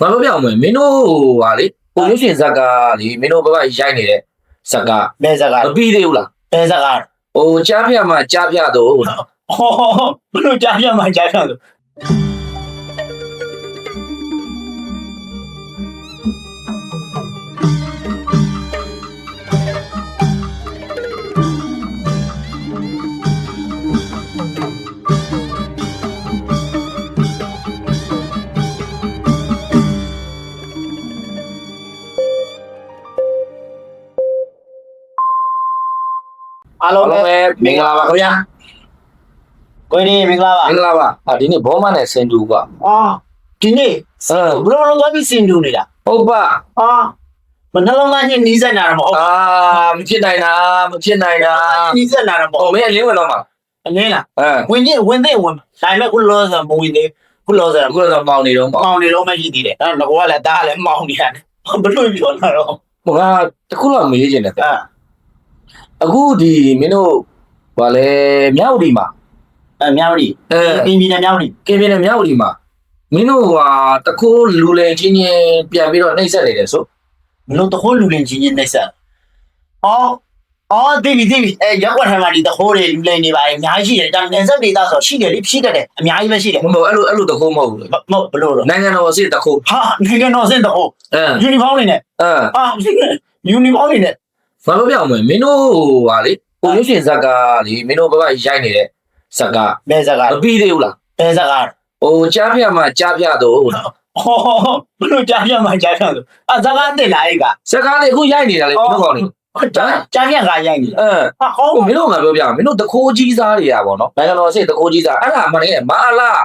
ဘာလို့ပြောင်းမလဲမင်းတို့ဟာလေကိုရွှေရှင်ဇက်ကလေမင်းတို့ဘဘရိုက်နေတဲ့ဇက်ကဘယ်စကားမပြီးသေးဘူးလားဘယ်စကားဟိုကြားပြမှာကြားပြတော့ဟောဘလို့ကြားပြမှာကြားပြလို့ အားအားလုံးလုံးပဲပဲမင်္ဂလာပါခင်ဗျာကိုကြီးမင်္ဂလာပါမင်္ဂလာပါအာဒီနေ့ဘောမနဲ့ဆင်တူကွာအော်ဒီနေ့အဲဘလို့လုံးသွားပြီးစင်တူနေတာဟုတ်ပါအော်မနှလုံးသားချင်းနီးစက်နာတော့မဟုတ်အာမဖြစ်နိုင်တာမဖြစ်နိုင်တာနီးစက်နာတော့မဟိုဟုတ်မင်းအလင်းဝင်တော့မှာအနည်းလားအဲဝင်ချင်းဝင်သိဝင်ဒါပေမဲ့ခုလောဆာမဝင်သေးခုလောဆာအခုတော့မောင်နေတော့ပေါ့မောင်နေတော့မရှိသေးတယ်အဲ့တော့ငါကလည်းဒါလည်းမောင်နေရတယ်ဘလို့ပြောတာတော့ဟိုကတခုတော့မေးချင်တယ်ဗျ အာအခုဒီမင်းတို့ဗာလဲမြောက်ဒီမှာအမြောက်ကြီးအဲပြင်းပြင်းမြောက်ကြီးကင်ပြင်းနဲ့မြောက်ဒီမှာမင်းတို့ဟာတခိုးလူလေချင်းချင်းပြန်ပြီးတော့နှိမ့်ဆက်နေတယ်ဆိုမလို့တခိုးလူလင်ချင်းချင်းနေဆက်အော်အော်ဒီဒီဒီအဲရောက်ွက်ထိုင်မှာဒီတခိုးတွေလူလင်နေပါလေအများကြီးရှိတယ်ဒါနေဆက်ဒေတာဆိုရှိတယ်လေဖြစ်တယ်အများကြီးပဲရှိတယ်မဟုတ်အဲ့လိုအဲ့လိုတခိုးမဟုတ်ဘူးလေမဟုတ်ဘလို့တော့နိုင်ငံတော်အစစ်တခိုးဟာနိုင်ငံတော်စင်တခိုးအဲယူနီဖောင်းနေနဲ့အဲအာယူနီဖောင်းနေနဲ့ ဘာလို့ပြောင်းမလဲမင်းတို့ဟာလေကိုရွှေရှင်ဇက်ကလေမင်းတို့ဘဘရိုက်နေတဲ့ဇက်ကဘယ်စကားမပြီးသေးဘူးလားဘယ်စကားဟိုကြားပြမှာကြားပြတော့ဟောဘလို့ကြားပြမှာကြားပြလို့အာစကားတင်လာအိကဇက်ကားလေအခုရိုက်နေတာလေမင်းတို့ကောင်နေဟုတ်တာကြားပြကရိုက်နေအဲဟာဟောဟိုမင်းတို့ကပြောပြမင်းတို့တခိုးကြီးစားတွေရပါတော့နိုင်ငံတော်အစစ်တခိုးကြီးစားအဲ့ဒါမှလည်းမအားလား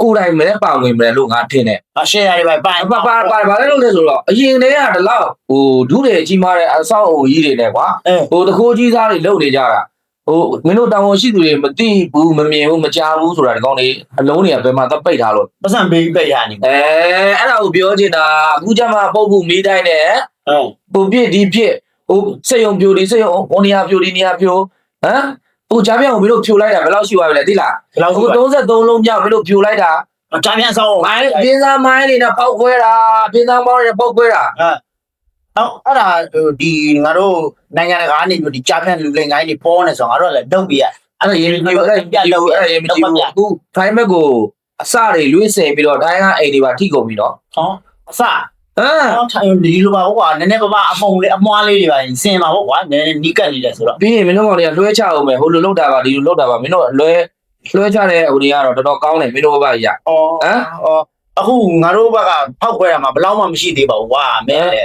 ကိုယ်တိုင်မဲပါဝင်မယ်လို့ငါထင်တယ်အရှယ်ရတယ်ပဲပိုင်ပါပါပါပါလဲလို့လဲဆိုတော့အရင်တည်းကဒီလောက်ဟိုဒုတွေကြီးမားတဲ့အဆောက်အုံကြီးတွေနဲ့ကွာအဲဟိုတခိုးကြီးစားတွေလုပ်နေကြတာဟိုမင်းတို့တောင်ဝန်ရှိသူတွေမသိဘူးမမြင်ဘူးမကြားဘူးဆိုတာဒီကောင်တွေအလုံးတွေကဘယ်မှာသပိတ်ထားလို့ပတ်စံပေးပေးရနေအဲအဲ့ဒါကိုပြောချင်တာအခုကျမှပုတ်ဖို့မိတိုင်းနဲ့အဲဟိုပြစ်ဒီပြစ်ဟိုစက်ယုံပြိုဒီစက်ယုံဟိုနေရာပြိုဒီနေရာပြိုဟမ် ဟိုကြားပြောင်းကိုမင်းတို့ဖြိုလိုက်တာဘယ်လောက်ရှိသွားပြီလဲသိလားဒီလောက်အခု33လုံးမြောက်မင်းတို့ဖြိုလိုက်တာကြားပြဆောင်းမိုင်းပြင်းသားမိုင်းတွေနဲ့ပေါက်ခွဲတာပြင်းသားမောင်းတွေနဲ့ပေါက်ခွဲတာအော်အဲ့ဒါဒီငါတို့နိုင်ငံတကာကနေပြီးဒီကြားပြလူလင်ကိုင်းတွေပေါ်နေဆိုငါတို့လည်းတုတ်ပြရအဲ့ဒါရေမကြည့်ဘူးအဲ့ဒါကြည့်ဘူးအဲ့ဒါရေမကြည့်ဘူးအခုထိုင်းဘက်ကိုအစတွေလွှင့်စင်ပြီးတော့တိုင်းကအိမ်တွေပါထိကုန်ပြီနော်ဟောအစ ဟမ်တော့ထိုင်ဒီလိုပါကွာနည်းနည်းပါးပါအမုံလေးအမွှားလေးတွေပါစင်ပါကွာနည်းနည်းနီးကပ်နေတယ်ဆိုတော့ပြီးရင်မင်းတို့ကောင်တွေကလွှဲချအောင်မယ်ဟိုလိုလောက်တာပါဒီလိုလောက်တာပါမင်းတို့လွှဲလွှဲချတဲ့ဟိုတွေကတော့တော်တော်ကောင်းတယ်မင်းတို့ဘက်ကရအော်အော်အခုငါတို့ဘက်ကဖောက်ခွဲတာမှဘယ်လောက်မှမရှိသေးပါဘူးကွာမဲလေ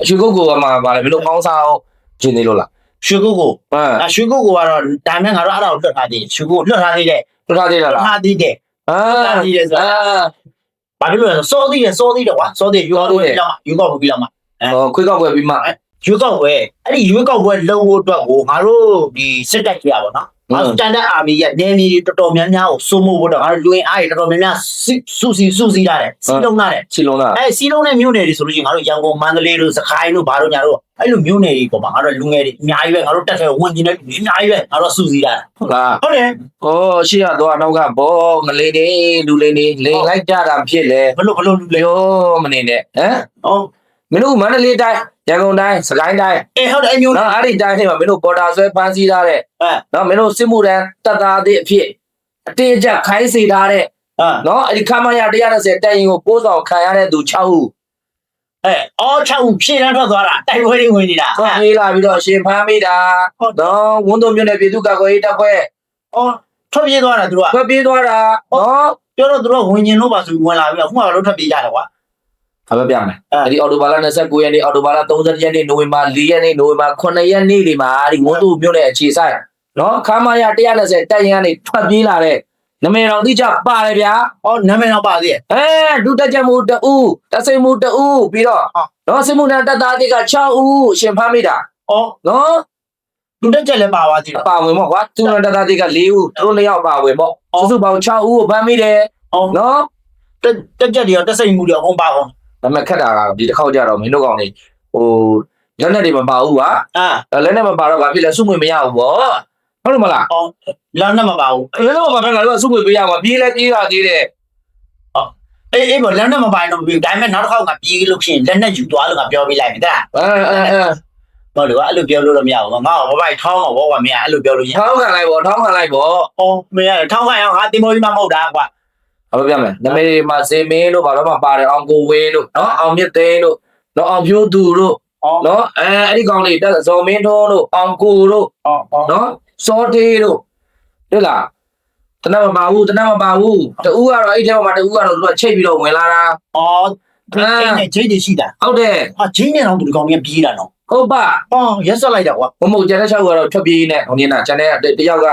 အချူကုတ်ကိုကမှဗာလေမင်းတို့ပေါင်းစားအောင်ကျင်းနေလို့လားရွှေကုတ်ကိုဟမ်အရွှေကုတ်ကိုကတော့ဒါမဲ့ငါတို့အဲ့ဒါကိုလွတ်ထားသေးတယ်ရွှေကုတ်လွတ်ထားသေးတယ်လွှတ်ထားသေးလားလွတ်လားထားသေးတယ်အာလွတ်ထားသေးတယ်ဆိုအာတော့ ဘာဖြစ်လို့လဲစောသေးတယ်စောသေးတယ်ကွာစောသေးယူကောက်ပြီးလောက်မှယူကောက်ပြီးလောက်မှဟောခွေးကောက်ပွဲပြီးမှရွေးကောက်ပွဲအဲ့ဒီရွေးကောက်ပွဲလုံးဖို့အတွက်ကိုငါတို့ဒီစစ်တပ်ကြီးရပါတော့ ငါတို့တန်တဲ့အာမီရဲ့နေမီတော်တော်များများကိုစိုးမိုးဖို့တော့ငါတို့လူရင်အားတွေတော်တော်များများစုစီစုစီရတယ်စီလုံးရတယ်ချီလုံးလားအဲစီလုံးတဲ့မြို့နယ်တွေဆိုလို့ရှိရင်ငါတို့ရန်ကုန်မန္တလေးတို့စကိုင်းတို့ဘာတို့ညာတို့အဲ့လိုမြို့နယ်တွေပေါ်မှာငါတို့လူငယ်တွေအများကြီးပဲငါတို့တက်ခဲ့ဝင်ကျင်တဲ့လူတွေအများကြီးပဲငါတို့စုစီရတယ်ဟုတ်လားဟုတ်တယ်ဟောရှေ့ကတော့နောက်ကဘောငလေးနေလူလေးနေလိန်လိုက်ကြတာဖြစ်လေဘလို့ဘလို့လူလေပြောမနေနဲ့ဟမ်ဟုတ်မင်းတို့မန္တလေးတိုင်း ရန်ကုန်တိုင်းစကိုင်းတိုင်းအေးဟုတ်တယ်အမျိုးနော်အဲ့ဒီတိုင်းတွေမှာမင်းတို့ပေါ်တာဆွဲပန်းစည်းထားတဲ့အဲနော်မင်းတို့စစ်မှုတန်းတပ်သားအသည့်အဖြစ်အတေးအကျခိုင်းစေထားတဲ့အာနော်အဲ့ဒီခမရ130တက်ရင်ကိုပိုးဆောင်ခံရတဲ့သူ6ဦးအဲအော်ချောက်ဖြည့်တန်းထွက်သွားတာတိုက်ပွဲတွေဝင်နေတာဆွမ်းပေးလာပြီးတော့ရှင်ဖမ်းမိတာဟုတ်တယ်နော်ဝန်တုံမြို့နယ်ပြည်သူ့ကာကွယ်ရေးတပ်ဖွဲ့အော်ထွက်ပြေးသွားတာသူတို့ကဖွဲ့ပြေးသွားတာနော်ပြောတော့သူတို့ဝင်ကျင်လို့ပါဆိုဝင်လာပြီးတော့ခုမှတော့ထွက်ပြေးကြတယ်ကွာ ဘာပဲပြမယ်အဲအဲ့ဒီအော်တိုဘာလ29ရက်နေ့အော်တိုဘာလ30ရက်နေ့နိုဝင်ဘာ4ရက်နေ့နိုဝင်ဘာ9ရက်နေ့ဒီမှာဒီဝန်တုံမြို့နယ်အခြေဆိုင်နော်ခမရ130တက်ရင်ကနေထွက်ပြေးလာတဲ့နမေတော်တိကျပါတယ်ဗျာအော်နာမည်တော့ပါသေးရဲ့အဲဒုတက်ချက်မှုတူတဆိမှုတူပြီးတော့ဟုတ်နော်စစ်မှုထမ်းတပ်သားတွေက6ဦးရှင်ဖမ်းမိတာအော်နော်လူတက်ချက်လည်းပါသွားသေးတယ်အပါဝင်ပေါ့ကွာသူတို့တပ်သားတွေက4ဦးသူတို့2ယောက်ပါဝင်ပေါ့စုစုပေါင်း6ဦးကိုဖမ်းမိတယ်အော်နော်တက်တက်ချက်တွေရောတက်စိတ်မှုတွေရောအကုန်ပါကုန် ဒါပေမဲ့ခက်တာကဒီတစ်ခေါက်ကြတော့မင်းတို့ကောင်နေဟိုလက်နဲ့တွေမပါဘူးကွာအာလက်နဲ့မပါတော့ဘာဖြစ်လဲစုငွေမရဘူးပေါ့ဟုတ်တယ်မလားအော်လမ်းနဲ့မပါဘူးလက်နဲ့မပါဘဲငါတို့ကစုငွေပေးရမှာပြေးလဲပြေးတာသေးတယ်အေးအေးဘောလက်နဲ့မပိုင်တော့ဘူးဒါပေမဲ့နောက်တစ်ခေါက်ကပြေးလို့ရှိရင်လက်နဲ့ယူသွားလို့ကပြောပြလိုက်မယ်တဲ့အဲအဲအဲဘာလို့အဲ့လိုပြောလို့တော့မရဘူးငါ့ကိုဘပိုက်ထောင်းတော့ဘောကမင်းအဲ့လိုပြောလို့ရထောင်းခံလိုက်ပေါ့ထောင်းခံလိုက်ပေါ့အော်မင်းထောင်းခိုင်းအောင်ငါတင်မောကြီးမမဟုတ်တာကွာ ဘာလို့ပြမယ်နမေမှာစေမင်းတို့ဘာလို့မှပါတယ်အောင်ကိုဝင်းတို့နော်အောင်မြင့်သိန်းတို့နော်အောင်ဖြိုးသူတို့အော်နော်အဲအဲ့ဒီကောင်လေးတက်ဇော်မင်းထွန်းတို့အောင်ကိုတို့အော်အော်နော်စောတေးတို့ဟုတ်လားတနမပါဘူးတနမပါဘူးတူကတော့အဲ့ထဲမှာတူကတော့သူကချိတ်ပြီးတော့ဝင်လာတာအော်ချင်းနဲ့ချင်းနေရှိတာဟုတ်တယ်ဟာချင်းနဲ့တော့ဒီကောင်ကြီးပြေးတာနော်ဟုတ်ပါအော်ရက်ဆက်လိုက်တာကွာမမကျန်တဲ့6ကတော့ထွက်ပြေးနေဟိုနေနာကျန်တဲ့တယောက်က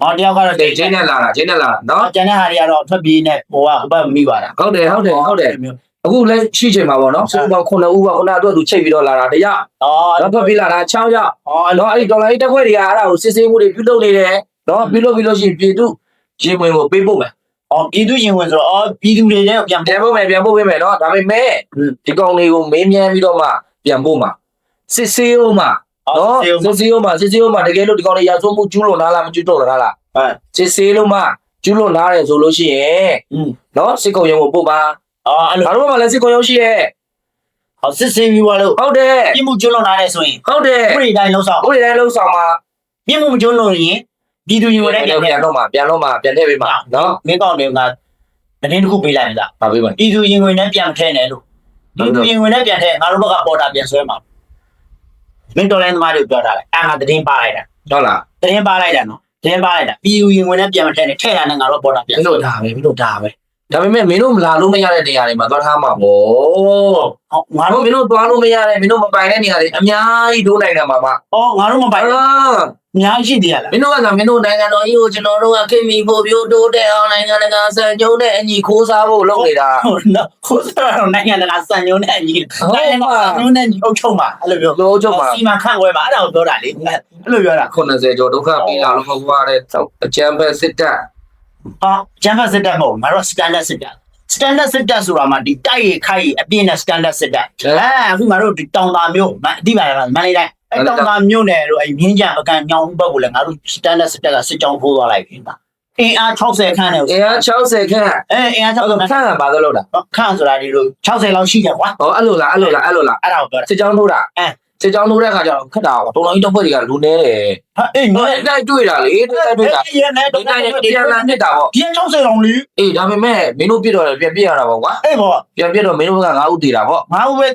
ဟောတယောက်ကတော့တိတ်ချင်းနဲ့လာတာချင်းနဲ့လာတာနော်ကျန်တဲ့ဟာတွေကတော့ထွက်ပြေးနေဟိုကဘက်မိပါတာဟုတ်တယ်ဟုတ်တယ်ဟုတ်တယ်အခုလည်းရှိချိန်မှာပေါ့နော်စုပေါင်း9ဦးကခုနကသူကသူချိတ်ပြီးတော့လာတာတယောက်အော်တော့ထွက်ပြေးလာတာ6ယောက်အော်အဲ့လိုနော်အဲ့ဒီဒေါ်လာကြီးတက်ခွဲတွေကအဲ့ဒါကိုစစ်ဆေးမှုတွေပြုလုပ်နေတယ်နော်ပြုလုပ်ပြီးလို့ရှိရင်ပြည်သူရေဝင်ကိုပေးဖို့မယ်အော်ပြည်သူရင်ဝင်ဆိုတော့အော်ပြည်သူတွေလည်းပြန်ပြန်ဖို့မယ်ပြန်ဖို့ပေးမယ်နော်ဒါပေမဲ့ဒီကောင်တွေကိုမေးမြန်းပြီးတော့မှပြန်ဖို့မှာစစ်ဆေးဦးမှာ နော်စစ်ဆေးဦးမှာစစ်ဆေးဦးမှာတကယ်လို့ဒီကောင်တွေရာဇဝမှုကျူးလွန်လာလားမကျူးလွန်လာလားဟဲ့စစ်ဆေးလို့မှကျူးလွန်လာတယ်ဆိုလို့ရှိရင်อืมနော်စစ်ကုံရုံကိုပို့ပါအော်အဲ့လိုငါတို့ကလည်းစစ်ကုံရုံရှိရဲ့ဟောစစ်စင်ပြီးသွားလို့ဟုတ်တယ်ပြမှုကျွလွန်လာတဲ့ဆိုရင်ဟုတ်တယ်ဥပဒေတိုင်းလုံးဆောင်ဥပဒေတိုင်းလုံးဆောင်မှာပြမှုမကျွလွန်ရင်ပြည်သူရင်ဝင်တဲ့ပြန်ပြန်ပြန်တော့မှာပြန်တော့မှာပြန်ထည့်ပေးမှာနော်မင်းကောင်းတွေကတင်းတစ်ခုပေးလိုက်လားပါပေးမယ်ပြည်သူရင်ဝင်နဲ့ပြန်ထည့်နေလို့ပြည်သူရင်ဝင်နဲ့ပြန်ထည့်ငါတို့ဘက်ကပေါ်တာပြန်ဆွဲမှာ မင်းတော်လိုင်းသမားတွေပြောထားတယ်အာငါတင်းပါလိုက်တာဟုတ်လားတင်းပါလိုက်တာနော်တင်းပါလိုက်တာပြည်သူရင်ဝင်နဲ့ပြန်မထည့်နဲ့ထည့်တာနဲ့ငါတို့ပေါ်တာပြန်မင်းတို့ဒါပဲမင်းတို့ဒါပဲ ဒါပေမဲ့မင်းတို့မလာလို့မရတဲ့နေရာတွေမှာသွားထားမှာပေါ့ဟောငါငါတို့တို့မင်းတို့သွားလို့မရတဲ့မင်းတို့မပိုင်တဲ့နေရာတွေအများကြီးဒိုးနိုင်တယ်မှာပါဟောငါတို့မပိုင်အာအများကြီးရှိသေးရလားမင်းတို့ကသာမင်းတို့နိုင်ငံတော်ကြီးကိုကျွန်တော်တို့ကခင်မီဖို့ပြိုးတိုးတဲ့အောင်နိုင်ငံတကာစံကျုံးတဲ့အညီခိုးစားဖို့လုပ်နေတာဟုတ်နော်ဟိုစတော့နိုင်ငံတကာစံညုံနဲ့အညီနိုင်ငံတကာစံညုံနဲ့အညီအုပ်ချုပ်မှာအဲ့လိုပြောလို့ချုပ်မှာစီမံခန့်ခွဲမှာအဲ့ဒါကိုပြောတာလေအဲ့လိုပြောတာ80ကျော်ဒုက္ခပြီးလာလို့မဟုတ်ပါတဲ့အကျံပဲစစ်တပ် ဟာဂျမ်ဖတ်စစ်တပ်မဟုတ်ငါတို့ standard စစ်တပ် standard စစ်တပ်ဆိုတာမှာဒီတိုက်ရခိုက်ရအပြင်းနဲ့ standard စစ်တပ်အဲအခုငါတို့ဒီတောင်သာမျိုးမအတိပါလားမန္တလေးတိုင်းအဲတောင်သာမျိုးနယ်တို့အဲမြင်းကြံပကံညောင်ဘက်ကိုလည်းငါတို့ standard စစ်တပ်ကစစ်ကြောင်းထိုးသွားလိုက်ပြီပါအင်အား60ခန်းနဲ့အင်အား60ခန့်အဲအင်အား60ခန်းခန့်ကဘာလို့လုပ်တာခန်းဆိုတာဒီလို60လောက်ရှိတယ်ကွာဟောအဲ့လိုလားအဲ့လိုလားအဲ့လိုလားအဲ့ဒါကိုပြောတာစစ်ကြောင်းထိုးတာအဲ စစ်ကြောင်းထိုးတဲ့ခါကျတော့ခက်တာပေါ့တော်တော်ကြီးတော့ဖွဲ့တွေကလူနေတယ်ဟာအေးဟိုအဲ့တိုက်တွေ့တာလေတိုက်တွေ့တာအေးနဲ့ဒီတော့တိုင်းနဲ့ပြန်လာနေတာပေါ့ပြန်60လောက်လေအေးဒါပေမဲ့မင်းတို့ပြစ်တော့ပြန်ပြစ်ရတာပေါ့ကွာအေးပေါ့ပြန်ပြစ်တော့မင်းတို့က9ဦးတည်တာပေါ့ငါ့ဘက်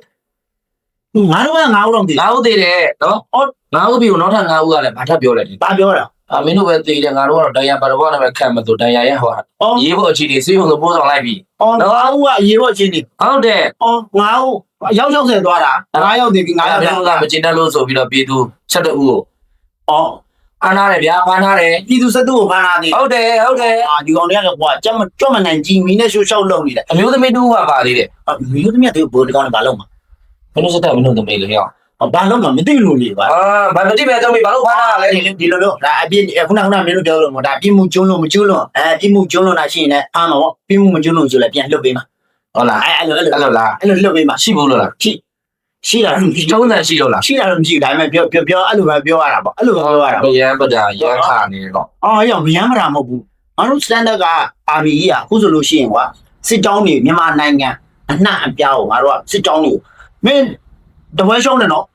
ငါတို့ကငါ့တော့ဒီ9ဦးတည်တယ်နော်ဟုတ်9ဦးပြီးတော့နောက်ထပ်9ဦးကလည်းဘာထပ်ပြောလဲဒီဘာပြောတာ အာမင်းတို့ပဲတည်တယ်ငါတို့ကတော့တရားပါတော့နဲ့ပဲခံမသူတရားရဟောအော်ရေးဖို့အခြေအနေစေးဖို့ဆိုပို့ဆောင်လိုက်ပြီအော်ငါ့ဦးကအရေးပေါ်ချင်းနေဟုတ်တယ်အော်ငါ့ဦးရောက်60သွားတာငါရောက်နေပြီငါငါရောက်မတာင်းတို့ကမကျင်တဲ့လို့ဆိုပြီးတော့ပြည်သူ7ဦးကိုအော်ဖမ်းထားတယ်ဗျာဖမ်းထားတယ်ပြည်သူစက်သူကိုဖမ်းလာတယ်ဟုတ်တယ်ဟုတ်တယ်အာဒီကောင်တွေကကွာကြက်မကြွမနိုင်ကြီးမီနဲ့ရှူရှောက်လုံနေတယ်အမျိုးသမီးတူကပါသေးတယ်အမီတို့တမီးတို့ဘောဒီကောင်ကဘာလုပ်မှာမင်းတို့စတဲ့မင်းတို့သမီးလေဟော ဘာလုပ်မှာမသိလို့လေပါအာဘာမတိပဲတော့မီဘာလို့ဖမ်းတာလဲဒီဒီလိုလို့ဒါအပြည့်ခုနကခုနမင်းတို့ပြောလို့မဒါပြင်းမှုကျွန်းလို့မကျွန်းလို့အဲပြင်းမှုကျွန်းလို့တာရှိရင်လည်းအားမှာပေါ့ပြင်းမှုမကျွန်းလို့ဆိုလည်းပြန်လွတ်ပေးမှာဟုတ်လားအဲအဲ့လိုအဲ့လိုအဲ့လိုလားအဲ့လိုလွတ်ပေးမှာရှိဘူးလို့လားရှိရှိတာတော့မရှိကျုံးတယ်ရှိလို့လားရှိတာတော့မရှိဘူးဒါပေမဲ့ပြောပြောပြောအဲ့လိုပဲပြောရတာပေါ့အဲ့လိုပဲပြောရတာဘယံပဒါရန်ခါနေတော့အော်ရောက်မရမ်းမတာမဟုတ်ဘူးငါတို့ standard ကအာမီကြီးอ่ะအခုဆိုလို့ရှိရင်ကွာစစ်ကြောင်းတွေမြန်မာနိုင်ငံအနှံ့အပြားကိုငါတို့ကစစ်ကြောင်းတွေကိုမင်းတပွဲရှုံးတယ်နော်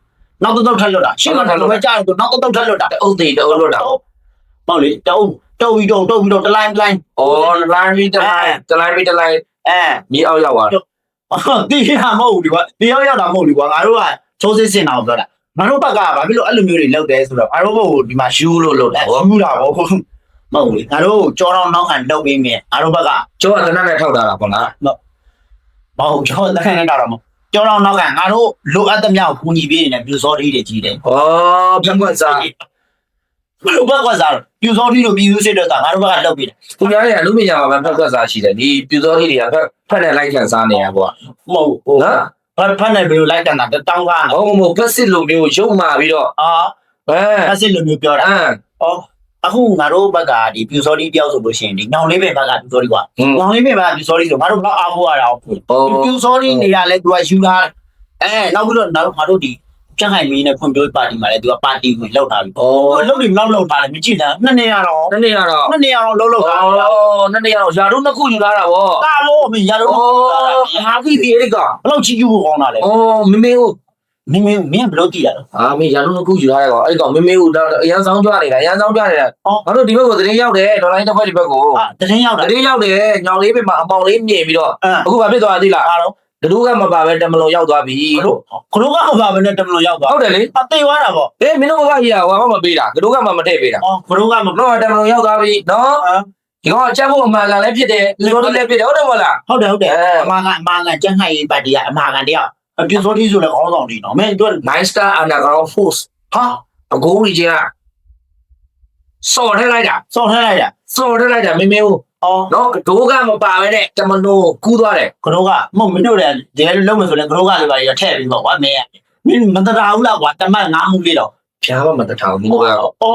နောက်တော့တော့ထက်လွတ်တာရှင်းတော့တပွဲကြားတော့နောက်တော့တော့ထက်လွတ်တာအုတ်သေးတအုတ်လို့တာပေါ့လေတုံးတုံးပြီးတော့တုံးပြီးတော့တလိုင်းတလိုင်းအော်လိုင်းပြီးတလိုင်းတလိုင်းပြီးတလိုင်းအဲမြေအောက်ရောက်သွားအော်တီးရမဟုတ်ဘူးဒီကွာဒီရောက်ရောက်တာမဟုတ်ဘူးကွာငါတို့ကချိုးစစ်စင်တာကိုပြောတာငါတို့ဘက်ကဘာဖြစ်လို့အဲ့လိုမျိုးတွေလုပ်တယ်ဆိုတော့ငါတို့ဘက်ကိုဒီမှာယူလို့လို့လက်တော့ယူတာပေါ့မဟုတ်ဘူးငါတို့ကြောတော့နောက်ခံလုပ်ပေးမယ်ငါတို့ဘက်ကကျောင်းကတနက်နဲ့ထောက်တာလားပေါ့လားမဟုတ်ကြောလက်ခံနေတာတော့မ ကြောတော့နောက်ကငါတို့လိုအပ်သမျှကိုကူညီပေးနေတဲ့ပြူစောတီးတွေကြီးတယ်ဩဖက်ကွက်စားဘယ်လိုဘက်ကစားပြူစောတီးတို့ပြည်သူစစ်တို့ကငါတို့ဘက်ကလုပ်ပေးတယ်သူများရဲ့အမှုပညာမှာဖက်ကွက်စားရှိတယ်ဒီပြူစောကြီးတွေကဖက်ဖက်နဲ့လိုက်ခံစားနေရပေါ့မဟုတ်ဘူးနော်ဘာဖတ်နေဘယ်လိုလိုက်တန်တာတောင်းကားဟောမဟုတ်ဖက်စစ်လိုမျိုးရုပ်မာပြီးတော့အာအဲအစစ်လိုမျိုးပြောတာအမ်အော် အခုငါတို့ဘက်ကဒီပြူစောတီးတယောက်ဆိုလို့ရှိရင်ဒီညောင်လေးပဲဘက်ကပြူစောတီးကွာဟင်းညောင်လေးပဲဘက်ကပြူစောတီးဆိုငါတို့တော့အားကိုးရတာဟုတ်ဟောပြူစောတီးနေရလဲသူကယူလာအဲနောက်ပြီးတော့နောက်ငါတို့ဒီကျန်ခိုင်မင်းနဲ့ဖွံ့ဖြိုးပါတီမှာလည်းသူကပါတီဝင်လောက်တာပြီဩဟိုလောက်ဒီလောက်လောက်တာလည်းမကြည့်တာနှစ်နေရတော့နှစ်နေရတော့နှစ်နေရတော့လောက်လောက်တာဩနှစ်နေရတော့ယာတို့နှစ်ခုယူလာတာဗောကာလို့မင်းရတော့ဩဟာပြီပြီအဲ့ကဘလောက်ချီယူဖို့ကောင်းတာလဲဩမမေဦး မင်းမင်းမင်းဘယ်လိုတည်ရတော့အာမင်းယာတို့နှစ်ခုယူလာတယ်ကောအဲ့ကောင်မမေဦးတော့အရန်ဆောင်ကြနေတာအရန်ဆောင်ကြနေတာဩငါတို့ဒီဘက်ကိုသတင်းရောက်တယ်ဒေါ်လာတစ်ဖက်ဒီဘက်ကိုအာတရင်ရောက်တာသတင်းရောက်တယ်ညောင်လေးပဲမှာအပေါင်လေးမြင်ပြီးတော့အမ်အခုဘာဖြစ်သွားသလဲအားတော့ကတူးကမပါပဲတမလုံရောက်သွားပြီဘလို့ခလုံးကဘာပဲနဲ့တမလို့ရောက်သွားဟုတ်တယ်လေအသေးသွားတာပေါ့အေးမင်းတို့ဘကကြီးကဟိုမှမပေးတာကတူးကမှမထည့်ပေးတာဩခလုံးကမတော့တမလုံရောက်သွားပြီနော်အမ်ဒီကောင်အချက်ဖို့အမှန်ကန်လည်းဖြစ်တယ်ဒီလိုလည်းဖြစ်တယ်ဟုတ်တယ်မဟုတ်လားဟုတ်တယ်ဟုတ်တယ်အဲအမာကန်အမာကန်ကျန်ခိုင်ပါတီကအမာကန်တယောက် အပြစ်စောတိဆိုလည်းခေါင်းဆောင်တီနော်မင်းတို့9 star underground force ဟာအကိုကြီးကစော်ထည့်လိုက်တာစောင့်ထလိုက်တာစော်ထည့်လိုက်တာမင်းမင်းဦးဩနော်ကတူးကမပါပဲနဲ့တမလုံကူးသွားတယ်ခလုံးကမဟုတ်မင်းတို့လည်းဒီလိုလုံးမယ်ဆိုလည်းခလုံးကလည်းပါရထည့်ပြီးပေါ့ကွာမင်းမင်းမတရာဘူးလားကွာတမတ်ငါမှုလေးတော့ဖြားမမတထောင်ဘူးက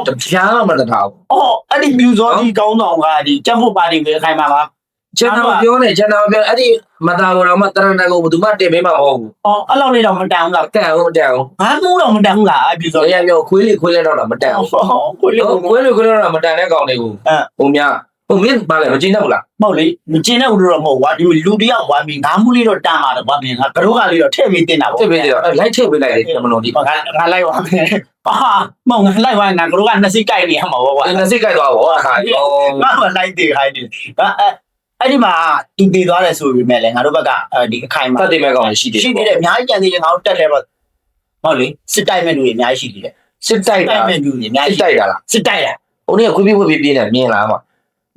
ဩဖြားမမတထောင်အော်အဲ့ဒီမြူစောဒီကောင်းဆောင်ကဒီကျန်းဖို့ပါတီပဲအခိုင်ပါပါ ကျွန်တော်ပြောနေကျွန်တော်ပြောအဲ့ဒီမသားဘောတော့မတရဏကိုဘယ်သူမှတင်ပေးမှာမဟုတ်ဘူးအော်အဲ့လောက်လေးတော့မတန်ဘူးလားတက်အောင်တက်အောင်ငါမှုတော့မတန်ဘူးလားအမြူစောဆိုရပြောခွေးလေးခွေးလေးတော့မတက်အောင်အော်ကိုလေးဟိုခွေးလေးခွေးလေးတော့မတန်တဲ့ကောင်တွေကိုအဲဟိုများဟိုမင်းပါလေမကျင်းတော့ဘူးလားမဟုတ်လေမကျင်းတဲ့ဦးတော့မဟုတ်ကွာဒီလူတယောက်ဝမ်းပြီးငါမှုလေးတော့တန်ပါတယ်ကွာမင်းငါကတော့ကလေးတော့ထည့်ပြီးတင်တာပေါ့တစ်ပေးတယ်လိုက်ချက်ပေးလိုက်တယ်မလို့ဒီငါငါလိုက်ပါမယ်ဟာမဟုတ်ငါလိုက်ပါငါကတော့ကနှစ်စိတ်ကြိုက်နေရမှာပေါ့ကွာအဲ့ဒါစိတ်ကြိုက်သွားဘောဟာဟောငါမလိုက်သေးခိုင်းနေအဲ အဲ့ဒီမှာတူတည်သွားတယ်ဆိုပေမဲ့လည်းငါတို့ဘက်ကဒီအခိုင်မှာတတ်တယ်မဲ့ကောင်ရှိတယ်ရှိသေးတယ်အများကြီးကြံသေးတယ်ငါတို့တက်တယ်ပေါ့ဟုတ်လေစစ်တိုက်မဲ့လူတွေအများကြီးရှိသေးတယ်စစ်တိုက်တာတိုက်မဲ့လူတွေအများစစ်ကြီးတိုက်တာလားစစ်တိုက်တာဟိုနေ့ခွေးပြေးခွေးပြေးပြင်းနေမြင်လားမ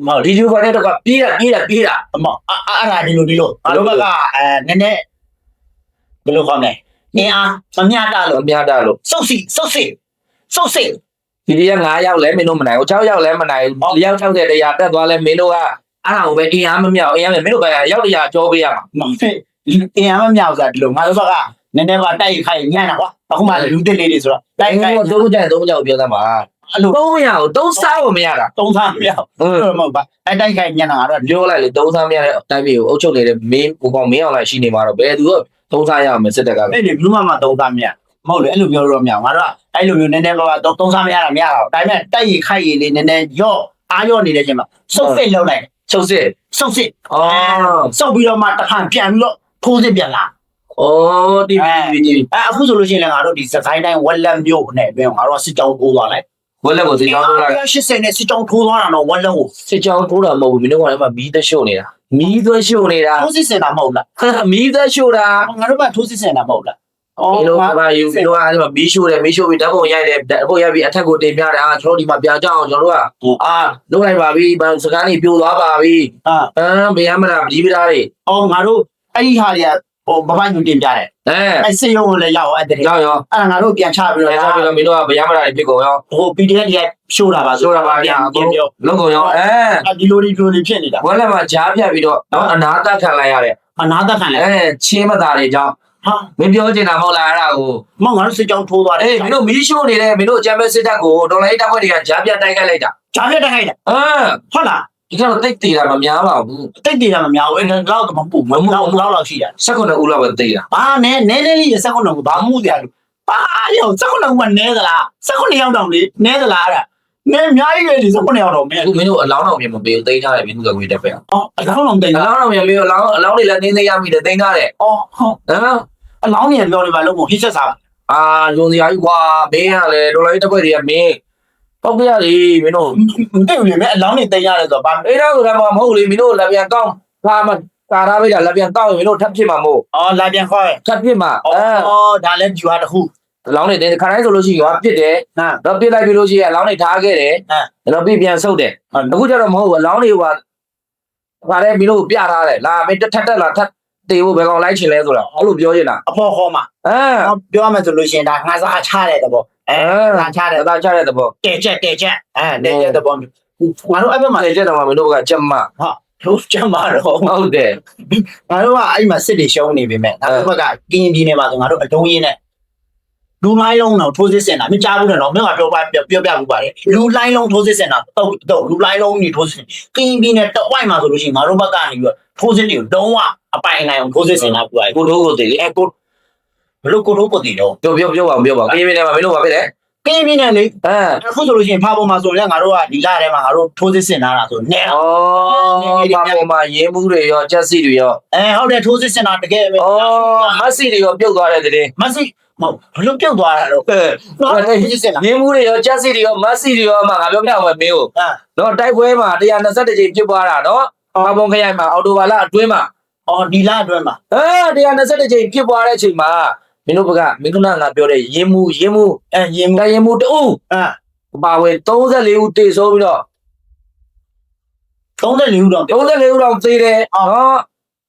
မဟုတ်ဒီယူဘာနဲ့တော့ပြေးတာပြေးတာပြေးတာအမအဲ့အဲ့ဒါဒီလိုဒီလိုငါတို့ဘက်ကအဲနည်းနည်းဘယ်လိုခေါ်မလဲနင်းအားမမျှတမလို့များတာလို့စုပ်စီစုပ်စီစုပ်စီဒီနေ့က9ရောက်လဲမင်းတို့မနိုင်ဘူး6ရောက်လဲမနိုင်ဘူးရောက်6တဲ့တရားတက်သွားလဲမင်းတို့က အဲ့ဒါကိုပဲအင်အားမမြောက်အင်အားမင်းတို့ကရောက်တရားကြောပေးရမှာမဖြစ်အင်အားမမြောက်စားဒီလိုငါတို့ဘက်ကနည်းနည်းကတိုက်ခိုက်ညံ့တာကွာအခုမှလူတစ်လေးတွေဆိုတော့တိုက်ခိုက်သုံးကြသုံးကြောက်ပြောသားမှာအဲ့လိုသုံးရအောင်သုံးစားဖို့မရတာသုံးစားမမြောက်ဟုတ်အဲ့လိုမဟုတ်ပါအဲ့တိုက်ခိုက်ညံ့တာကတော့ပြောလိုက်လေသုံးစားမရတဲ့အတိုင်းမျိုးအုပ်ချုပ်နေတဲ့မင်းဟိုကောင်မင်းအောင်လိုက်ရှိနေမှာတော့ဘယ်သူကသုံးစားရအောင်စစ်တက်ကပဲအဲ့ဒီဘလူးမမသုံးစားမရမဟုတ်လေအဲ့လိုပြောလို့မရငါတို့ကအဲ့လိုမျိုးနည်းနည်းပါတော့သုံးစားမရတာမရတော့ဒါပေမဲ့တိုက်ရခိုက်ရည်လေးနည်းနည်းရော့အားရော့နေတဲ့အချိန်မှာစုပ်ဖိတ်လောက်လိုက် ချုပ်စစ်စုပ်စစ်အော်စုပ်ပြီးတော့မှတစ်ခါပြန်ပြီးတော့ထိုးစစ်ပြန်လာအော်ဒီဒီဒီအဲအခုဆိုလို့ရှိရင်လည်းငါတို့ဒီစကိုင်းတိုင်းဝက်လက်မြို့နဲ့အတွင်းငါတို့စစ်ကြောင်းထိုးသွားလိုက်ဝက်လက်ကိုစစ်ကြောင်းထိုးလာ180နဲ့စစ်ကြောင်းထိုးသွားတာတော့ဝက်လက်ကိုစစ်ကြောင်းထိုးတာမဟုတ်ဘူးမင်းတို့ကလည်းမီးသက်ရှို့နေတာမီးသက်ရှို့နေတာထိုးစစ်စင်တာမဟုတ်လားဟာမီးသက်ရှို့တာငါတို့ကထိုးစစ်စင်တာမဟုတ်လား မင်းတို့ကဘာယူမင်းတို့ကအဲ့မှာမီးရှို့တယ်မီးရှို့ပြီးဓာတ်ပုံရိုက်တယ်ဓာတ်ပုံရိုက်ပြီးအထက်ကိုတင်ပြတယ်အာကျွန်တော်ဒီမှာပြန်ကြအောင်ကျွန်တော်တို့ကအာလုပ်လိုက်ပါပြီဘာစကားနေပြိုသွားပါပြီအာအမ်ဘေးရမလားဒီပဒါတွေအော်ငါတို့အဲ့ဒီဟာတွေကဟိုဘဘညူတင်ပြတယ်အဲအဲ့စစ်ရုံးကိုလည်းရောက်အဲ့တဲ့ရောက်ရောအဲ့ဒါငါတို့ပြန်ချပြီးအဲတော့ဆိုပြီးတော့မင်းတို့ကဘေးရမလားဖြစ်ကုန်ရောဟို PDF တွေရှိုးတာပါဆိုတော့ပါဗျာပြန်ပြောလုံးကုန်ရောအဲအဲ့ဒီလိုဒီလိုလေးဖြစ်နေတာဝက်လက်မှာကြားပြတ်ပြီးတော့နော်အနာတတ်ခံလိုက်ရတယ်အနာသက်ခံလဲအဲချင်းမသားတွေကြောင့် ဟာမင်းပြောချင်တာမဟုတ်လားအဲ့ဒါကိုမောင်ငါတို့စစ်ကြောင်းထိုးသွားတယ်အေးမင်းတို့မီးရှို့နေတယ်မင်းတို့အကြမ်းဖက်စစ်တပ်ကိုဒေါ်လာရေးတပ်ဖွဲ့တွေကကြားပြတ်တိုက်ခိုက်လိုက်တာဂျားပြတက်ခိုင်းတယ်အမ်ဟုတ်လားဒီကတော့တိတ်တည်တာမများပါဘူးတိတ်တည်တာမများဘူးအဲ့ဒါတော့မပူမမလောက်လောက်လောက်ရှိတယ်၁၉ဦးလောက်ပဲတည်တာအာနဲနဲနဲလေးစက်ခုနကဘာမှုတရားလို့အာရောစက်ခုနကနဲသလားစက်ခုနရောက်တော့လေနဲသလားအဲ့ဒါနဲအများကြီးပဲဒီစက်ခုနရောက်တော့မင်းအခုမင်းတို့အလောင်းတော်ပြင်မပေးဘူးတိတ်ထားတယ်မင်းတို့ကငွေတက်ပဲအောင်အော်အလောင်းလုံးတင်အတာလောင်းတော်ပြင်ပေးအလောင်းအလောင်းတွေလည်းတင်းသိရမိတယ်တိတ်ထားတယ်အော်ဟုတ်ဟမ် အလောင်းကြီးပြောနေပါလို့ဟိချက်စားအာယုံစရာကြီးကွာမင်းကလည်းဒေါ်လာရေးတပ်ဖွဲ့တွေကမင်းပောက်ပြရလေမင်းတို့မသိဘူးလေမင်းအလောင်းကြီးတင်ရတယ်ဆိုတော့ဘာအဲ့ဒါဆိုတာမဟုတ်လေမင်းတို့လက်ပြန်ကောင်းဖာမကာရာပေးတာလက်ပြန်ကောင်းရင်မင်းတို့ထပ်ဖြစ်မှာမို့အော်လာပြန်ခေါ်ထပ်ဖြစ်မှာအဲအော်ဒါလည်းဂျူဟာတခုအလောင်းတွေတင်းခါတိုင်းဆိုလို့ရှိရင်ကပြစ်တယ်ဟမ်တော့ပြစ်လိုက်ပြီလို့ရှိရင်အလောင်းတွေထားခဲ့တယ်ဟမ်တော့ပြပြန်ဆုတ်တယ်ဟုတ်အခုကျတော့မဟုတ်ဘူးအလောင်းတွေကခါတိုင်းမင်းတို့ပြထားတယ်လာမင်းတက်ထက်တက်လာထပ် တေဖို့ဘယ်ကောင်လိုက်ချင်လဲဆိုတာအဲ့လိုပြောချင်တာအဖေါ်ခေါ်မှာအဲပြောရမယ်ဆိုလို့ရှိရင်ဒါငါစားချတဲ့တဘောအဲအဲငါချတဲ့အသာချတဲ့သဘောတဲချက်တဲချက်အဲတဲချက်တဘောငါတို့အဲ့ဘက်မှာအဲ့ကျတော့မင်းတို့ကချက်မလို့ကျမ်းပါတော့ဟုတ်တယ်ငါတို့ကအဲ့မှာစစ်တွေရှုံးနေပြီမဲ့ငါတို့ဘက်ကကင်းပြင်းနေမှာဆိုငါတို့အတုံးရင်းနဲ့ လူလိုင်းလုံးတော့ထိုးစစ်စင်တာမကြားဘူးနဲ့တော့မင်းကပြောပါပြောပြဘူးပါတယ်လူလိုင်းလုံးထိုးစစ်စင်တာတော့တော့လူလိုင်းလုံးကြီးထိုးစစ်ကင်းပြင်းနဲ့တော့ဝိုက်မှာဆိုလို့ရှိရင်ငါတို့ဘက်ကနေပြီးတော့ထိုးစစ်တွေကိုလုံးဝအပိုင်နိုင်အောင်ထိုးစစ်စင်တာပြပါတယ်ကိုတို့ကိုတည်လေအဲကိုဘလို့ကိုတော့ကိုတည်တော့ပြောပြောပြောပါဦးပြောပါဦးကရင်ပြည်နယ်မှာမင်းတို့ဘာဖြစ်လဲကင်းပြင်းနေလေအဲအခုဆိုလို့ရှိရင်ဖာပေါ်မှာဆိုရင်ငါတို့ကဒီလာထဲမှာငါတို့ထိုးစစ်ဆင်လာတာဆိုနေဩဘာပေါ်မှာရင်းမှုတွေရောကြက်စီတွေရောအဲဟုတ်တယ်ထိုးစစ်ဆင်တာတကယ်ပဲဩမက်ဆီတွေရောပြုတ်သွားတဲ့တဲ့မဆီ မဟုတ်ဘလို့ပြုတ်သွားတာတော့အဲနော်ထိုးစစ်ဆင်လာရင်းမှုတွေရောကြက်စီတွေရောမက်ဆီတွေရောမှငါပြောပြအောင်မင်းကိုအာနော်တိုက်ပွဲမှာ121ကြိမ်ဖြစ်သွားတာနော်ဘာပုံခရိုင်မှာအော်တိုဘာလအတွင်းမှာအော်ဒီလာအတွင်းမှာအဲ121ကြိမ်ဖြစ်သွားတဲ့အချိန်မှာမင်းတို့ဘကမင်းတို့ကငါပြောတဲ့ရင်းမှုရင်းမှုအဲရင်မတိုင်ရင်းမှုတူအာပါဝင်34ဦးတေဆုံးပြီးတော့34ဦးတော့34ဦးတော့သေးတယ်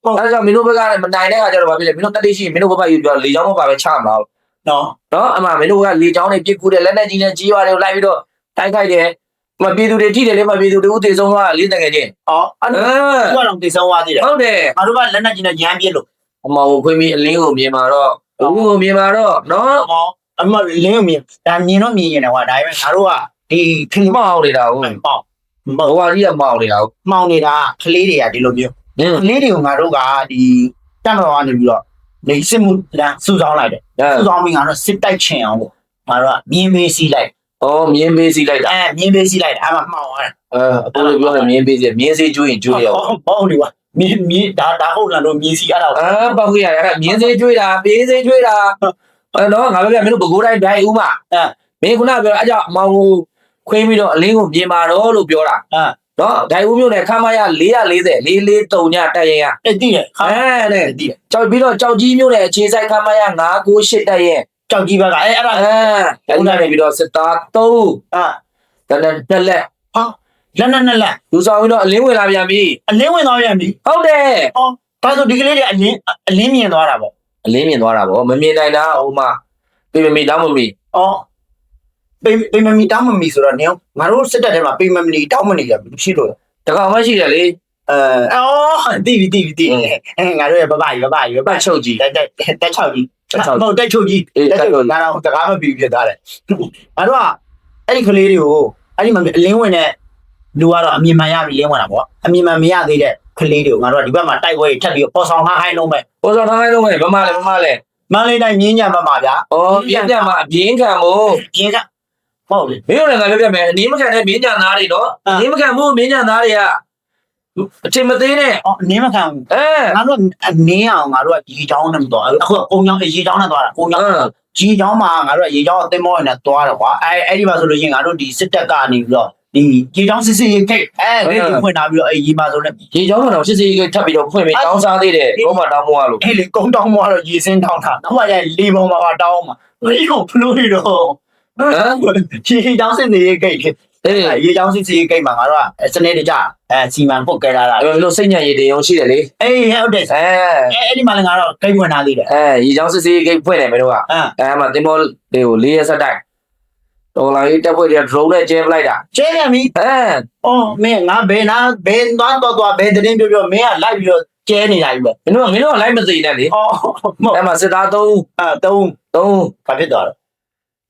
နော်အဲဒါကြောင့်မင်းတို့ဘက်ကလည်းမနိုင်တဲ့အခါကျတော့ဘာဖြစ်လဲမင်းတို့တက်တိရှိမင်းတို့ဘက်ကယူပြောလေချောင်းမပါပဲချမှာ နော်နော်အမှမင်းတို့ကလေချောင်းတွေပြစ်ကူးတယ်လက်နဲ့ကြီးနဲ့ကြီးရွာတွေကိုလိုက်ပြီးတော့တိုက်ခိုက်တယ်မပြည်သူတွေထိတယ်လေမပြည်သူတွေဦးတေဆုံးသွားလေးတကယ်ချင်းအော်အဲ့အဲဒါကတော့တိဆောင်သွားသေးတယ်ဟုတ်တယ်ငါတို့ကလက်နက်ကြီးနဲ့ရမ်းပြစ်လို့အမောင်ခွေးမီအလင်းကိုမြင်မှာတော့ဦးကိုမြင်မှာတော့နော်ဟောအမလင်းမြင်ဒါမြင်တော့မြင်ရင်တော့ဒါပေမဲ့ငါတို့ကဒီခင်းမောင်နေတာဟုတ်ပေါ့ဘဝကြီးကမောင်နေတာဟုတ်မှောင်နေတာကလေးတွေကဒီလိုမျိုးဟင်းကလေးတွေကိုငါတို့ကဒီတက်မတော်ကနေပြီးတော့ နေစစ်မှုလမ်းစူဆောင်းလိုက်တယ်အဲစူဆောင်းပြီးငါတို့စစ်တိုက်ချင်အောင်ပေါ့ငါတို့ကမြင်းမေးစီးလိုက်ဩမြင်းပေးစီလိုက်တာအဲမြင်းမေးစီးလိုက်အမမှောင်သွားတယ်အဲအခုလိုပြောတယ်မြင်းပေးစီမြင်းစေးကျွေးရင်ကျွေးရအောင်ဘောင်းဒီကွာမြင်းမြင်းဒါဒါဟုတ်လားလို့မြင်းစီအဲ့ဒါအာပေါ့ခွေးရအဲ့မြင်းစေးကျွေးတာပေးစေးကျွေးတာအဲတော့ငါပြောပြမင်းတို့ဘကိုးတိုင်းဒိုင်ဦးမအဲမင်းခုနပြောအကြောင်းအမောင်ကိုခွေးပြီးတော့အလင်းကိုမြင်ပါတော့လို့ပြောတာအဲ နော်ဒိုင်ဦးမြို့နယ်ခမရ440 443ညတက်ရင်ရအဲ့တိတယ်ခါအဲနဲ့တိတယ်ကြောက်ပြီးတော့ကြောက်ကြီးမြို့နယ်အခြေဆိုင်ခမရ998တက်ရင်ကြောက်ကြီးဘက်ကအဲအဲ့ဒါအဲအဲ့ဒါနေပြီးတော့စစ်သား3အာတနက်တက်လက်လက်နက်နဲ့လက်လူဆောင်ပြီးတော့အလင်းဝင်လာပြန်ပြီအလင်းဝင်သွားပြန်ပြီဟုတ်တယ်ဒါဆိုဒီကလေးတွေအလင်းအလင်းမြင်သွားတာပေါ့အလင်းမြင်သွားတာဗောမမြင်နိုင်တာဟိုမှာပြေမမီတောင်းမမီအော် ပိပိမမီတောင်းမမီဆိုတော့နေငါတို့စစ်တပ်ထဲမှာပိမမီတောင်းမနေကြဘူးရှိလို့တကောင်မရှိတယ်လေအဲအော်တီးပြီတီးပြီတီးအဲငါတို့ရဲ့ဘဘကြီးဘဘကြီးဘဘပတ်ချုပ်ကြီးတက်တက်တက်ချောက်ကြီးတက်ချောက်မဟုတ်တက်ချုပ်ကြီးအေးတက်တက်ချုပ်ချုပ်ငါတော့တကားမပြီးဖြစ်သွားတယ်ငါတို့ကအဲ့ဒီကလေးတွေကိုအဲ့ဒီမှာအလင်းဝင်တဲ့လူကတော့အမြင်မှန်ရပြီလင်းဝင်တာပေါ့အမြင်မှန်မရသေးတဲ့ကလေးတွေကိုငါတို့ကဒီဘက်မှာတိုက်ပွဲထပ်ပြီးပေါ်ဆောင်ထားခိုင်းလုံးပဲပေါ်စောထားလိုက်တော့မယ်ဗမာလေဗမာလေမန္တလေးတိုင်းမြင်းညံဘက်မှာဗျာဩပြပြမှာအပြင်းခံမို့ပြင်းက ဟုတ်လေမင်းတို့လည်းငါပြောပြမယ်အနည်းမခံတဲ့မင်းညာသားတွေနော်အနည်းမခံမို့မင်းညာသားတွေကအချိန်မသေးနဲ့အော်နင်းမခံဘူးအဲငါတို့နင်းအောင်ငါတို့ကရေချောင်းနဲ့မတော်အခုကကုန်းချောင်းရေချောင်းနဲ့သွားတာကုန်းချောင်းရေချောင်းမှာငါတို့ကရေချောင်းအသိမောနဲ့သွားတယ်ကွာအဲအဲ့ဒီမှာဆိုလို့ရှိရင်ငါတို့ဒီစစ်တပ်ကနေပြီးတော့ဒီရေချောင်းစစ်စစ်ရေခိတ်အဲဂိတ်ကိုဖွင့်ထားပြီးတော့အဲရေမှာဆိုလည်းရေချောင်းကတော့စစ်စစ်ကြီးထပ်ပြီးတော့ဖွင့်ပြီးတောင်းစားသေးတယ်ဘောမှာတောင်းမွားလို့အဲ့လေကုန်းတောင်းမကတော့ရေစင်းတောင်းတာနောက်မှရလေပေါ်မှာတောင်းမှာဒီကိုဖလို့ရတော့ဟမ် ရေချောင်းစစ်စစ်ရေခိတ်အေးရေချောင်းစစ်စစ်ရေခိတ်မှာငါတို့ကစနေတကြအဲစီမံပုတ်ကြတာလားအဲ့လိုစိတ်ညံရည်တင်အောင်ရှိတယ်လေအေးဟုတ်တယ်အဲအဲအဲ့ဒီမှာလည်းငါတော့ဂိတ်ဝင်ထားသေးတယ်အဲရေချောင်းစစ်စစ်ကြီးဖွင့်တယ်မင်းတို့ကအမ်အဲမှာတင်မောတွေကို၄ရက်ဆက်တိုက်တော်လာရေးတက်ဖွဲ့တွေက drone နဲ့ကျင်းပလိုက်တာကျဲရမီအဲအော်မင်းငါဘယ်နာဘယ်သွားတော့သွားဘယ်တင်းပြောပြောမင်းကလိုက်ပြီးတော့ကျဲနေတာကြီးပဲမင်းတို့ကမင်းတို့ကလိုက်မသိနဲ့လေအော်မဟုတ်အဲမှာစစ်သား၃အဲတုံး၃ဘာဖြစ်သွားလဲ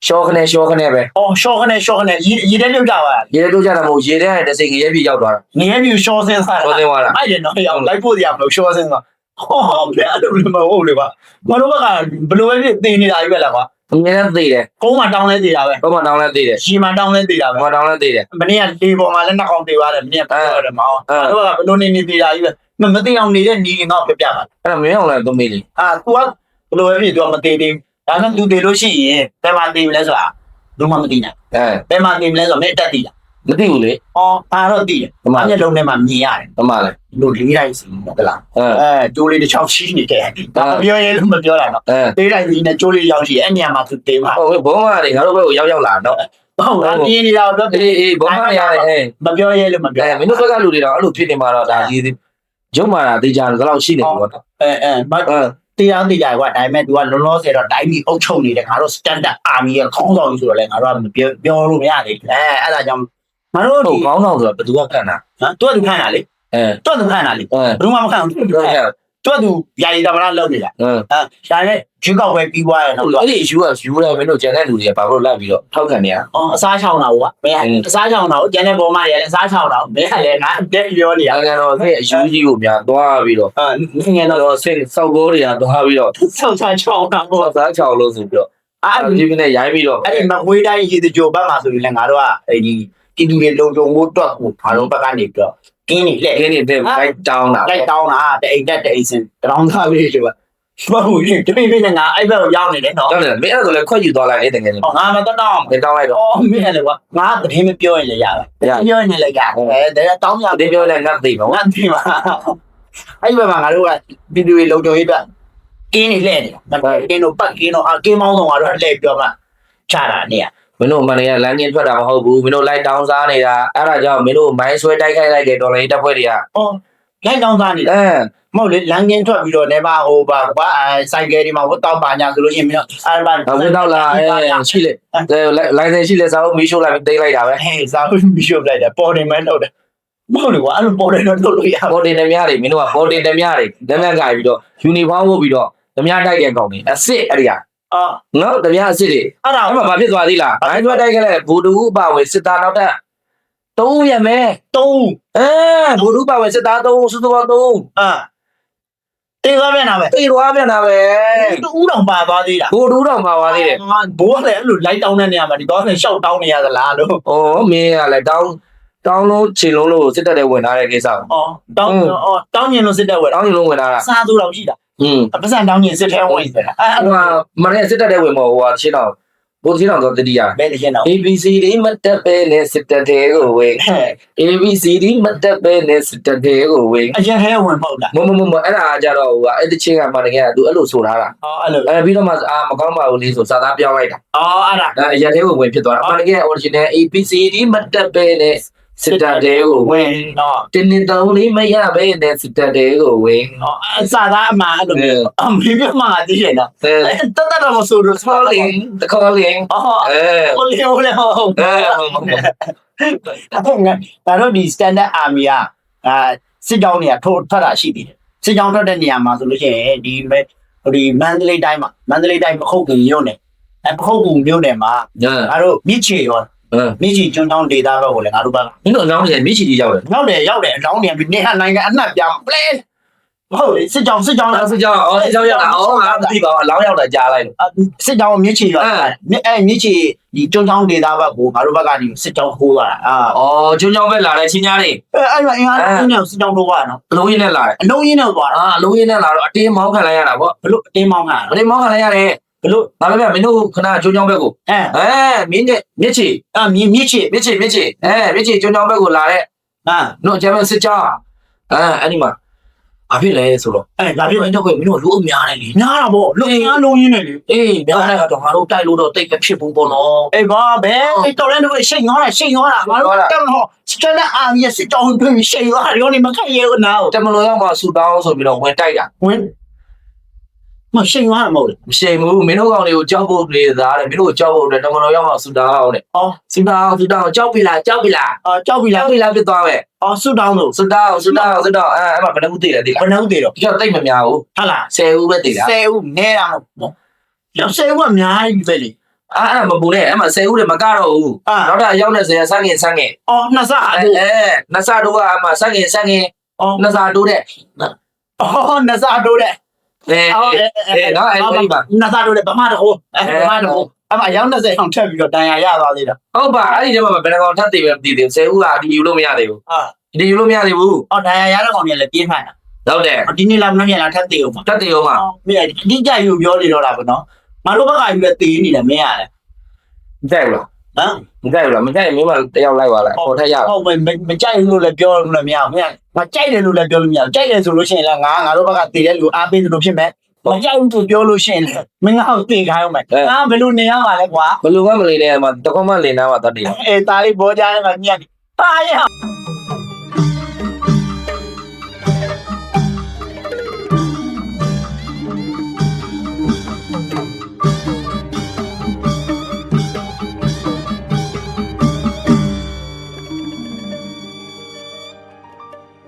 ရှော့ခနဲ့ရှော့ခနဲ့ပဲအော်ရှော့ခနဲ့ရှော့ခနဲ့ရေရေတဲ့ပြုတ်ကြပါလားရေတို့ကြတာမဟုတ်ရေထဲကတစ်စိမ်ငရဲပြေရောက်သွားတာ ငရဲပြူရှော့စင်းစားဟောသိသွားတာ အဲ့ဒီတော့ရောက်လိုက်ဖို့ရမလို့ရှော့စင်းစားဟောဘယ်လိုလဲမဟုတ်လေကွာမတို့ဘက်ကဘယ်လိုပဲဖြစ်တင်နေတာကြီးပဲလားကွာအမြဲတမ်းသိတယ်ကုန်းမှာတောင်းလဲသေးတာပဲဘာမှတောင်းလဲသိတယ်ရှီမှာတောင်းလဲသေးတာပဲဘာမှတောင်းလဲသိတယ် မနေ့ကလေပေါ်မှာလည်းနှောက်အောင်သေးပါတယ်မနေ့ကပြောရတယ်မအောင်အဲတို့ကဘယ်လိုနေနေသေးတာကြီးပဲမမသိအောင်နေတဲ့ညီရင်တော့ပြပြပါအဲ့ဒါမင်းအောင်လဲသုံးမိလေအာ तू ကဘယ်လိုပဲဖြစ် तू ကမသေးသေးဘူး ဒါနဲ့ तू သေးလို့ရှိရင်ဘယ်မှာသေးမလဲဆိုတာဘူးမှမသိနိုင်အဲဘယ်မှာသေးမလဲဆိုတော့မင်းအတက်သိလားမသိဘူးလေအော်အားတော့သိတယ်ဘာမှအမျက်လုံးထဲမှာမြင်ရတယ်ဘာမှလဲလို့လေးတိုင်းစီဟုတ်လားအဲအဲကျိုးလေးတစ်ချောင်းရှိနေတယ်ဒါမပြောရဲလို့မပြောတာနော်အဲသေးတိုင်းစီနဲ့ကျိုးလေးရောက်ရှိအဲ့ညမှာ तू သေးမှာဟုတ်ဘုံမတွေငါတို့ဘက်ကိုရောက်ရောက်လာတော့ဟုတ်လားပြင်းနေတာတော့အေးအေးဘုံမရတယ်အဲမပြောရဲလို့မပြောအဲမင်းတို့ဘက်ကလူတွေတော့အဲ့လိုဖြစ်နေမှာတော့ဒါဒီရုံမာတာတေးကြတယ်ဒါတော့ရှိနေပြီပေါ့နော်အဲအဲမအဲ တရားသိကြကွာဒါပေမဲ့ तू ကလောလောဆယ်တော့တိုင်းပြည်အုပ်ချုပ်နေတယ်ငါတို့ standard army ရဲ့ခေါင်းဆောင်ကြီးဆိုတော့လေငါတို့ကမပြောပြောလို့မရသေးဘူးအဲအဲ့ဒါကြောင့်ငါတို့ ဟို ဒီ ကောင်းဆောင်ဆိုတာဘယ်သူကကန်တာ ဟမ် तू ကသူခံတာလေ အဲ तू ကသူခံတာလေ အဲ ဘယ်သူမှမခံဘူး तू ကသူခံတာ သူကသူယာယီတမနာလုပ်နေတာဟမ်အဲဒါနဲ့ရွေးကောက်ပွဲပြီးသွားရင်တော့အဲ့ဒီ issue က view တယ်မင်းတို့ကျန်တဲ့လူတွေကဘာလို့လိုက်ပြီးတော့ထောက်ခံနေရအော်အစားချောင်းတာကွာမင်းအစားချောင်းတာကိုကျန်တဲ့ပေါ်မှာလည်းအစားချောင်းတာမင်းကလည်းငါတက်ပြောနေရနိုင်ငံတော်ရဲ့အယူကြီးကိုများသွားပြီးတော့အာငယ်တော့တော့စိတ်စောက်ကိုတွေကသွားပြီးတော့ဆောက်စားချောင်းတာပေါ့ဟောသားချောင်းလို့ဆိုပြီးတော့အဲ့အဲ့ဒီကနေရိုင်းပြီးတော့အဲ့ဒီမဝေးတိုင်းရေတကြိုဘက်မှာဆိုရင်လည်းငါတို့ကအဲ့ဒီပြည်သူတွေလုံခြုံမှုအတွက်ကိုငါတို့ဘက်ကနေပြီးတော့ ကင်းနေလေခင်းနေတဲ့လိုက်တောင်းတာလိုက်တောင်းတာတအိမ်တက်တအိမ်စင်တောင်းသားလေးတွေပါဘာလို့လဲတပိပိနဲ့ငါအဲ့ဘက်ကိုရောက်နေတယ်နော်တောင်းတယ်မင်းအဲ့ဒါလည်းခွက်ယူသွားလိုက်အဲ့တကယ်ကြီးဟောငါမတော့တော့မင်းတောင်းလိုက်တော့အော်မင်းလည်းကွာငါသတင်းမပြောရင်လည်းရတယ်ပြောရင်လည်းရတယ်ဒါတောင်းရဒီပြောလဲငတ်သိပါငါသိမှာအဲ့ဘက်မှာငါတို့ကပြည်သူတွေလုံခြုံရေးအတွက်ကင်းနေလဲနေကင်းတို့ပတ်ကင်းတို့အကင်းမောင်းဆောင်ကတော့လှည့်ပြောမှချတာနေရ မင်းတို့မနေ့ကလမ်းချင်းထွက်တာမဟုတ်ဘူးမင်းတို့လိုက်တောင်းစားနေတာအဲ့ဒါကြောင့်မင်းတို့မိုင်းဆွဲတိုက်ခိုက်လိုက်တဲ့ဒေါ်လာရေးတပ်ဖွဲ့တွေကအော်လိုက်တောင်းသားနေအဲမဟုတ်လေလမ်းကင်းထွက်ပြီးတော့နေပါဟိုပါကွာစိုက်ကယ်ဒီမှာဝတ်တော့ပါညာဆိုလို့ရှိရင်မင်းအဲ့ဘာဝင်းတော့လာအဲရှိလေလိုင်စင်ရှိလေစာအုပ်မီးရှို့လိုက်ပြီးတိတ်လိုက်တာပဲဟဲ့စာလို့မရှုပ်လိုက်တယ်ပေါ်တယ်မဲတော့တယ်မဟုတ်လေကွာအဲ့လိုပေါ်တယ်တော့လုပ်လို့ရပေါ်တင်တယ်များတွေမင်းတို့ကပေါ်တင်တယ်များတွေဓမြကြိုက်ပြီးတော့ယူနီဖောင်းဝတ်ပြီးတော့ဓမြတိုက်တဲ့ကောင်တွေအစ်စ်အဲ့ဒီက အာနော်ဓမြအစ်စ်တွေအဲ့ဒါအဲ့မှာဘာဖြစ်သွားသေးလားမိုင်းဆွဲတိုက်ခဲ့တဲ့ဘူတူအပါဝင်စစ်သားနောက်ထပ်သုံးရမယ်တုံးအဲဘူတူပါဝင်စစ်သားသုံးစုစုပေါင်းသုံးအာတေးသွားပြန်တာပဲတေသွားပြန်တာပဲတူဦးတော်ပါသွားသေးတာဘူတူတော့မှာပါသေးတယ်ဘိုးကလည်းအဲ့လိုလိုက်တောင်းတဲ့နေရာမှာဒီတော့လည်းရှောက်တောင်းနေရသလားလို့။အော်မင်းကလည်းတောင်းတောင်းလို့ခြေလုံးလို့စစ်တပ်တဲ့ဝင်ထားတဲ့ကိစ္စကိုအော်တောင်းအော်တောင်းညင်လို့စစ်တဲ့ဝယ်တောင်းချင်လို့ဝင်ထားတာစားသူတော်ရှိတာ။ ဟွန်းအပစံတောင်းညင်စစ်ထဲဝင်တယ်အဲ့ဟိုကမနေ့စစ်တပ်တဲ့ဝင်မဟုတ်ဟိုကရှင်းတော့ဘုရားရှင်းတော့တတိယဘယ်လိုရှင်းတော့ ABC ဒီမတ်တပ်ပဲနဲ့စစ်တပ်တဲ့ကိုဝင်ဟဲ့ ABC ဒီမတ်တပ်ပဲနဲ့စစ်တပ်တဲ့ကိုဝင်အရင်ထဲဝင်ပေါ့လားမမမမအဲ့ဒါကြတော့ဟိုကအဲ့တချင်းကမှတကယ်ကသူအဲ့လိုဆိုထားတာအော်အဲ့လိုအဲပြီးတော့မှအာမကောင်းပါဘူးလေးဆိုစာသားပြောင်းလိုက်တာအော်အဲ့ဒါအဲအရက်သေးကိုဝင်ဖြစ်သွားတာအမှန်တကယ် original ABC ဒီမတ်တပ်ပဲနဲ့ စစ်တပ်တဲ့ကိုဝင်ဝင်တော့တင်းတင်းတောင်းလေးမရပဲနဲ့စစ်တပ်တဲ့ကိုဝင်အော်အစားသားအမှအဲ့လိုအမေပြမကသိရင်တော့အဲတတ်တတ်တော့မဆိုလို့ calling the calling အော်အဲဟိုလေဟိုလေဟိုအဲအဲ့ငါဒါတော့ဒီ standard army ကအာစစ်ကြောင်းတွေကထိုးထွက်တာရှိသေးတယ်စစ်ကြောင်းထွက်တဲ့နေရာမှာဆိုလို့ရှိရင်ဒီမဲ့ဟိုဒီမန္တလေးတိုင်းမှာမန္တလေးတိုင်းပခုတ်ကူမြို့နယ်အဲပခုတ်ကူမြို့နယ်မှာညာငါတို့မြစ်ချေရောအဲ မြစ်ချေကျွန်းတောင်းဒေသဘက်ကိုလည်းငါတို့ဘက်ကမင်းတို့အကြောင်းကြီးမြစ်ချီကြီးရောက်တယ်ရောက်တယ်ရောက်တယ်အလောင်းနေပြီးနေဟနိုင်ငံအနှံ့ပြောင်းပလဲဟုတ်လေစစ်ကြောင်းစစ်ကြောင်းအဲ့စစ်ကြောင်းအော်စစ်ကြောင်းရောက်တာအော်ငါမသိပါဘူးအလောင်းရောက်တာကြားလိုက်လို့စစ်ကြောင်းမြစ်ချေရောမြစ်အဲမြစ်ချေဒီကျွန်းတောင်းဒေသဘက်ကိုငါတို့ဘက်ကဒီစစ်ကြောင်းခိုးသွားတာအာအော်ကျွန်းကြောင်းပဲလာတယ်ချင်းညားနေအဲအဲ့မှာအင်အားအင်းနဲ့စစ်ကြောင်းထိုးသွားတာနော်အလုံးရင်းနဲ့လာတယ်အလုံးရင်းနဲ့သွားတာအာအလုံးရင်းနဲ့လာတော့အတင်းမောင်းခံလိုက်ရတာပေါ့ဘလို့အတင်းမောင်းတာအတင်းမောင်းခံလိုက်ရတယ် ဘလို့ဒါပေမဲ့မင်းတို့ခဏကျွန်းကြောင်းဘက်ကိုအဲအဲမြင်းနဲ့မြစ်ချီအမြင့်မြင့်ချေမြစ်ချီမြစ်ချီအဲမြစ်ချီကျွန်းကြောင်းဘက်ကိုလာတဲ့ဟာနော်ကျမစစ်ကြောင်းအဲအဲ့ဒီမှာဘာဖြစ်လဲဆိုတော့အဲဒါပြမင်းတို့ကမင်းတို့လူအများတယ်လေညားတာပေါ့လုံညားလုံးရင်းနဲ့လေအေးများတဲ့ကတော့ငါတို့တိုက်လို့တော့တိတ်မဖြစ်ဘူးပေါ့နော်အေးဘာဘဲတော်လည်းတော့ရှိန်သွားတာရှိန်သွားတာငါတို့တက်တော့စကလအာမီစစ်ကြောင်းတွင်ရှိန်သွားတယ်ရောနေမခိုက်ရဲဘူးနားတမလို့ရောက်မှဆူတောင်းဆိုပြီးတော့ဝင်တိုက်တာဝင် မရှိန်သွားမှာမဟုတ်လေမရှိဘူးမင်းတို့ကောင်တွေကိုကြောက်ဖို့နေသားတယ်မင်းတို့ကိုကြောက်ဖို့အတွက်တမလို့ရောက်မှဆူတောင်းတဲ့အော်ဆူတောင်းဆူတောင်းကြောက်ပြီလားကြောက်ပြီလားအော်ကြောက်ပြီလားကြောက်ပြီလားပြစ်သွားမယ်အော်ဆူတောင်းလို့ဆူတောင်းဆူတောင်းဆူတောင်းအဲအဲ့မှာဘယ်နှခုတည်လဲတည်ဘယ်နှုတ်သေးတော့လားဒီတော့တိတ်မများဘူးဟာလား10ဦးပဲတည်လားဆယ်ဦးနဲတာမဟုတ်လောက်ဆယ်ဦးကအများကြီးပဲလေအဲ့အဲ့မပူနဲ့အဲ့မှာ10ဦးတွေမကတော့ဘူးအာနောက်တော့ရောက်နေစရာစငင်စငင်အော်နှစ်ဆအဲအဲ့အဲနှစ်ဆတို့ကအဲ့မှာစငင်စငင်အော်နှစ်ဆတို့တဲ့အော်နှစ်ဆတိုးတဲ့ အဲအော်အဲနော်အဲ့ဒီမှာနှစ်ဆတိုးတဲ့ဗမာတဟိုအဲဗမာတဟိုအမအယောက်20အောင်ထပ်ပြီးတော့တန်ရာရသွားသေးတာဟုတ်ပါအဲ့ဒီထဲမှာဘယ်နှကောင်ထပ်တည်ပဲမတည်သေးဘူး10ဦးကအဒီယူလို့မရသေးဘူးအာဒီယူလို့မရသေးဘူးအော်တန်ရာရတဲ့ကောင်ကြီးလည်းပြေးမှန်းတာဟုတ်တယ်ဒီနေ့လာမနေ့လာထပ်သေးအောင်ပါထပ်တည်အောင်မှာမင်းအတိကျယူပြောနေတော့တာဗောနော်ငါတို့ဘက်ကယူလဲတေးနေတယ်မင်းရတယ်မကြိုက်ဘူးလား ဟမ်မကြိုက်ဘူးလားမကြိုက်ရင်မင်းမတယောက်လိုက်ပါလားဟောထက်ရဟုတ်မမကြိုက်လို့လည်းပြောလို့လည်းမရဘူးမင်းမကြိုက်တယ်လို့လည်းပြောလို့မရဘူးကြိုက်တယ်ဆိုလို့ရှိရင်လည်းငါငါတို့ဘက်ကတေးတဲ့လူအားပေးတယ်လို့ဖြစ်မယ်မကြိုက်ဘူးဆိုပြောလို့ရှိရင်လည်းမင်းငါ့ကိုတေးခိုင်းအောင်မယ်ငါဘယ်လိုနေရမှာလဲကွာဘယ်လိုမှမလေးနဲ့မှာတကောမှလင်နာမှာတတ်တယ်အဲတားလေးဘောကြတယ်မှာညက်ဟာရ